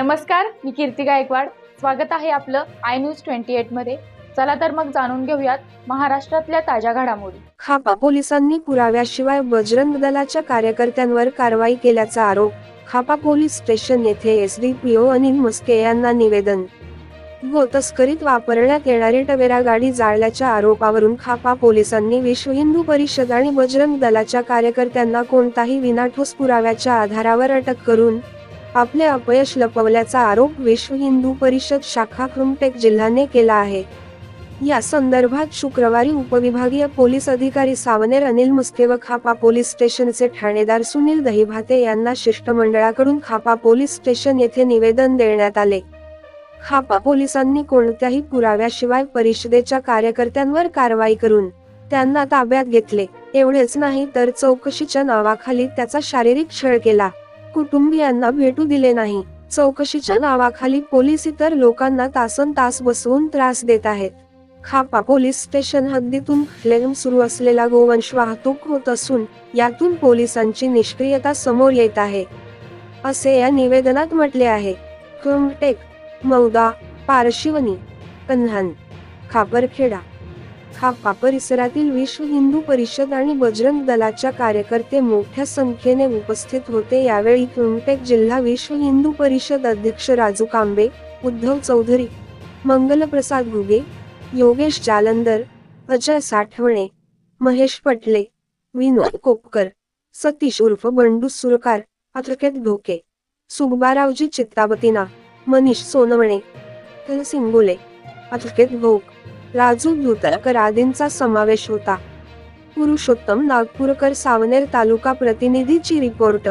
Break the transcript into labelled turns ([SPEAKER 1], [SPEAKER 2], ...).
[SPEAKER 1] नमस्कार मी कीर्ती गायकवाड. स्वागत आहे आपलं आय न्यूज ट्वेंटी एटमध्ये. चला तर मग जाणून घेऊयात महाराष्ट्रातल्या ताज्या घडामोडी.
[SPEAKER 2] खापा पोलिसांनी पुराव्याशिवाय बजरंग दलाच्या कार्यकर्त्यांवर कारवाई केल्याचा आरोप खापा पोलीस स्टेशन येथे एसडीपीओ अनिल मस्के यांना निवेदन. गो तस्करीत वापरण्यात येणारी टवेरा गाडी जाळल्याच्या आरोपावरून खापा पोलिसांनी विश्व हिंदू परिषद आणि बजरंग दलाच्या कार्यकर्त्यांना कोणताही विनाठोस पुराव्याच्या आधारावर अटक करून आपले अपयश लपवल्याचा आरोप विश्व हिंदू परिषद शाखा कृमटेक जिल्ह्याने केला आहे. या संदर्भात शुक्रवारी उपविभागीय पोलीस अधिकारी सावनेर अनिल मुस्के व खापा पोलीस स्टेशनचे ठाणेदार सुनील दहिभाते यांना शिष्टमंडळाकडून खापा पोलीस स्टेशन येथे निवेदन देण्यात आले. खापा पोलिसांनी कोणत्याही पुराव्याशिवाय परिषदेच्या कार्यकर्त्यांवर कारवाई करून त्यांना ताब्यात घेतले. एवढेच नाही तर चौकशीच्या नावाखाली त्याचा शारीरिक छळ केला. कुटुंबियांना भेटू दिले नाही. चौकशीच्या नावाखाली पोलीस इतर लोकांना तासन तास बसवून त्रास देत आहेत. खापा पोलीस स्टेशन हद्दीतून फ्लेम सुरू असलेला गोवंश वाहतूक होत असून यातून पोलिसांची निष्क्रियता समोर येत आहे. असे या निवेदनात म्हटले आहे. कुमटेक मौदा पारशिवनी कन्हान खापरखेडा खापा परिसरातील विश्व हिंदू परिषद आणि बजरंग दलाच्या कार्यकर्ते मोठ्या संख्येने उपस्थित होते. यावेळी कुमटेक जिल्हा विश्व हिंदू परिषद अध्यक्ष राजू कांबे उद्धव चौधरी मंगलप्रसाद घुगे योगेश जालंदर अजय साठवणे महेश पटले विनोद कोपकर सतीश उर्फ बंडू सुरकार अत्रकेत भोके सुगबारावजी चित्तावतीना मनीष सोनवणे तर सिंगुले अत्रकेत भोक राजू धुतरकर आदींचा समावेश होता. पुरुषोत्तम नागपूरकर सावनेर तालुका प्रतिनिधीची रिपोर्ट.